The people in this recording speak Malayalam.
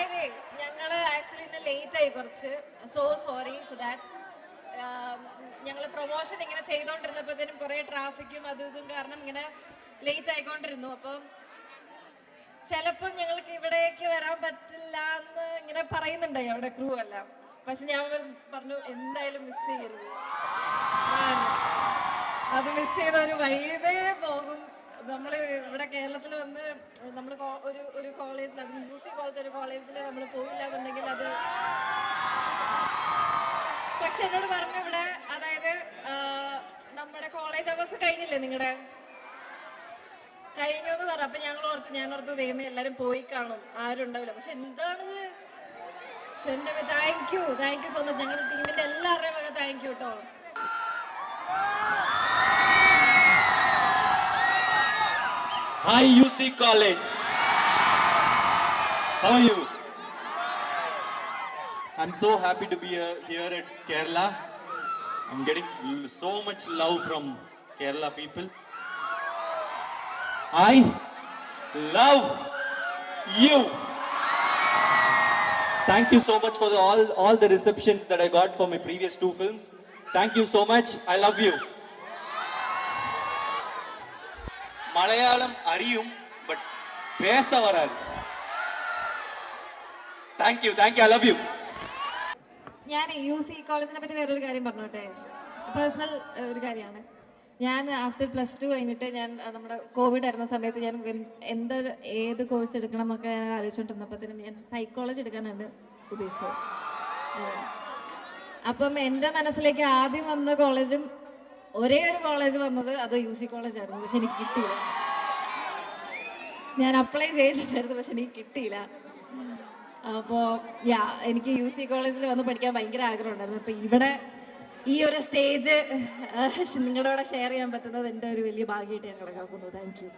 അതായത് ഞങ്ങൾ ആക്ച്വലി ഇന്ന് ലേറ്റ് ആയി കുറച്ച്. സോ സോറി ഫോർ ദാറ്റ് ഞങ്ങൾ പ്രൊമോഷൻ ഇങ്ങനെ ചെയ്തോണ്ടിരുന്നപ്പോഴത്തേനും കുറെ ട്രാഫിക്കും അതും ഇതും കാരണം ഇങ്ങനെ ലേറ്റ് ആയിക്കൊണ്ടിരുന്നു. അപ്പം ചിലപ്പം ഞങ്ങൾക്ക് ഇവിടേക്ക് വരാൻ പറ്റില്ല എന്ന് ഇങ്ങനെ പറയുന്നുണ്ടായി അവിടെ ക്രൂ എല്ലാം. പക്ഷെ ഞാൻ പറഞ്ഞു എന്തായാലും മിസ് ചെയ്യരുത്. അത് മിസ് ചെയ്ത ഒരു വൈബേ പോകും നമ്മൾ ഇവിടെ കേരളത്തിൽ വന്ന് നമ്മൾ ഒരു ഒരു കോളേജിൽ അത് മ്യൂസിക് പോലത്തെ ഒരു കോളേജിൽ നമ്മൾ പോയില്ല എന്നുണ്ടെങ്കിൽ അത് പക്ഷെ എന്നോട് പറഞ്ഞു ഇവിടെ അതായത് നമ്മുടെ കോളേജ് അവേഴ്സ് കഴിഞ്ഞില്ലേ നിങ്ങളുടെ കഴിഞ്ഞു എന്ന് പറഞ്ഞു. അപ്പൊ ഞങ്ങൾ ഓർത്ത് ഞാൻ ഓർത്ത് ദൈവമേ എല്ലാരും പോയി കാണും. ആരും ഉണ്ടാവില്ല. പക്ഷെ എന്താണിത്? Thank you thank you so much ഞങ്ങളുടെ ടീമിന്റെ എല്ലാവരുടെയും Hi, UC College. How are you? I'm so happy to be here, here at Kerala. I'm getting so much love from Kerala people. I love you. Thank you so much for the, all, all the receptions that I got for my previous two films. Thank you so much. I love you. Malayalam அறியும் பட் பேச வராது thank you thank you I love you ഞാൻ യു സി കോളേജിനെ പറ്റി വേറൊരു കാര്യം പറഞ്ഞോട്ടെ പേഴ്സണൽ ഒരു കാര്യമാണ് ഞാൻ ആഫ്റ്റർ പ്ലസ് ടു കഴിഞ്ഞിട്ട് ഞാൻ അഹ് നമ്മുടെ കോവിഡ് ആയിരുന്ന സമയത്ത് ഞാൻ എൻ- എന്ത് ഏത് കോഴ്സ് എടുക്കണം എന്നൊക്കെ ഞാൻ ആലോചിച്ചുകൊണ്ടിരുന്നപ്പോഴത്തേനും ഞാൻ സൈക്കോളജി എടുക്കാനാണ് ഉദ്ദേശിച്ചത് ഉം. അപ്പം എൻ്റെ മനസ്സിലേക്ക് ആദ്യം വന്ന കോളേജും ഒരേ ഒരു കോളേജ് വന്നത് അത് യു സി കോളേജ് ആയിരുന്നു പക്ഷെ എനിക്ക് കിട്ടിയില്ല. ഞാൻ അപ്ലൈ ചെയ്തിട്ടുണ്ടായിരുന്നു പക്ഷെ എനിക്ക് കിട്ടിയില്ല. അപ്പോൾ യാ എനിക്ക് യു സി കോളേജിൽ വന്ന് പഠിക്കാൻ ഭയങ്കര ആഗ്രഹം ഉണ്ടായിരുന്നു. അപ്പോൾ ഇവിടെ ഈ ഒരു സ്റ്റേജ് നിങ്ങളുടെ കൂടെ ഷെയർ ചെയ്യാൻ പറ്റുന്നത് എന്റെ ഒരു വലിയ ഭാഗ്യമായിട്ട് ഞാൻ കണക്കാക്കുന്നു. Thank you